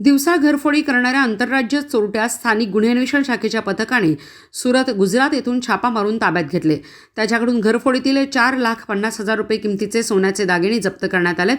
दिवसा घरफोडी करणाऱ्या आंतरराज्य चोरट्या स्थानिक गुन्हे अन्वेषण शाखेच्या पथकाने सुरत गुजरात येथून छापा मारून ताब्यात घेतले. त्याच्याकडून घरफोडीतील चार लाख पन्नास हजार रुपये किमतीचे सोन्याचे दागिने जप्त करण्यात आलेत.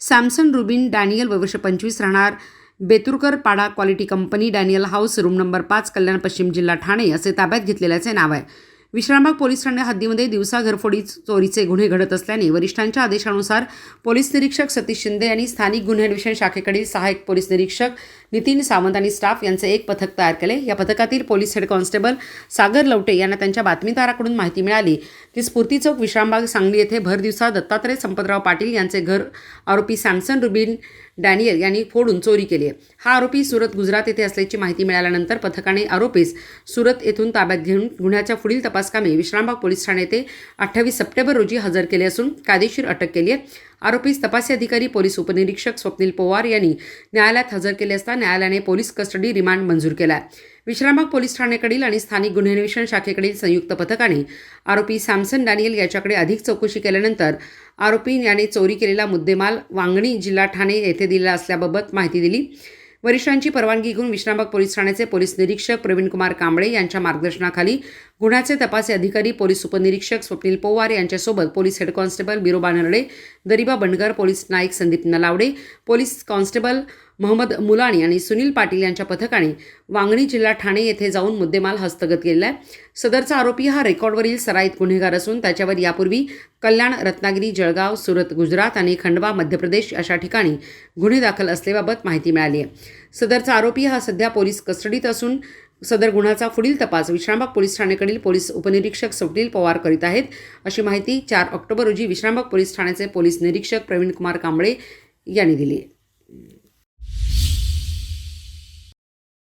सॅमसन रुबिन डॅनियल वर्ष पंचवीस राहणार. Beturkar Pada quality company Daniel house room number पाच कल्याण पश्चिम जिल्हा ठाणे असे ताब्यात घेतलेल्याचे नाव आहे. विश्रामबाग पोलीस ठाणे हद्दीमध्ये दिवसा घरफोडी चोरीचे गुन्हे घडत असल्याने वरिष्ठांच्या आदेशानुसार पोलीस निरीक्षक सतीश शिंदे यांनी स्थानिक गुन्हे अन्वेषण शाखेकडील सहाय्यक पोलीस निरीक्षक नितीन सावंत आणि स्टाफ यांचे एक पथक तयार केले या पथकातील police head constable Sagar Lavate यांना त्यांच्या बातमीदाराकडून माहिती मिळाली. की स्फूर्ती चौक विश्रामबाग सांगली येथे भर दिवसा दत्तात्रय संपतराव पाटील यांचे घर आरोपी सॅमसन रुबिन डॅनियल यांनी फोडून चोरी केली आहे. हा आरोपी सुरत गुजरात येथे असल्याची माहिती मिळाल्यानंतर पथकाने आरोपीस सुरत येथून ताब्यात घेऊन गुन्ह्याच्या पुढील तपासकामी विश्रामबाग पोलीस ठाणे येथे अठ्ठावीस सप्टेंबर रोजी हजर केले असून कायदेशीर अटक केली आहे. आरोपीस तपासी अधिकारी पोलीस उपनिरीक्षक स्वप्नील पवार यांनी न्यायालयात हजर केले असता न्यायालयाने पोलीस कस्टडी रिमांड मंजूर केला. विश्रामबाग पोलीस ठाण्याकडील आणि स्थानिक गुन्हे अन्वेषण शाखेकडील संयुक्त पथकाने आरोपी सॅमसन डॅनियल याच्याकडे अधिक चौकशी केल्यानंतर आरोपी याने चोरी केलेला मुद्देमाल वांगणी जिल्हा ठाणे येथे दिलेला असल्याबाबत माहिती दिली. वरिष्ठांची परवानगी घेऊन विश्रामबाग पोलीस ठाण्याचे पोलीस निरीक्षक प्रवीणकुमार कांबळे यांच्या मार्गदर्शनाखाली गुन्ह्याचे तपासी अधिकारी पोलीस उपनिरीक्षक स्वप्नील पोवार यांच्यासोबत police head constable Biroba Narde Dariba Bandgar police Naik Sandeep Nalawade police constable Mohammad Mulani आणि सुनील पाटील यांच्या पथकाने वांगणी जिल्हा ठाणे येथे जाऊन मुद्देमाल हस्तगत केलेला आहे. सदरचा आरोपी हा रेकॉर्डवरील सराईत गुन्हेगार असून त्याच्यावर यापूर्वी कल्याण रत्नागिरी जळगाव सुरत गुजरात आणि खंडवा मध्य प्रदेश अशा ठिकाणी गुन्हे दाखल असल्याबाबत माहिती मिळाली आहे. सदरचा आरोपी हा सध्या पोलीस कस्टडीत असून सदर गुन्ह्याचा पुढील तपास विश्रामबाग पोलीस ठाण्याकडील पोलीस उपनिरीक्षक स्वप्नील पवार करीत आहेत. अशी माहिती चार ऑक्टोबर रोजी विश्रामबाग पोलीस ठाण्याचे पोलीस निरीक्षक प्रवीणकुमार कांबळे यांनी दिली आहे.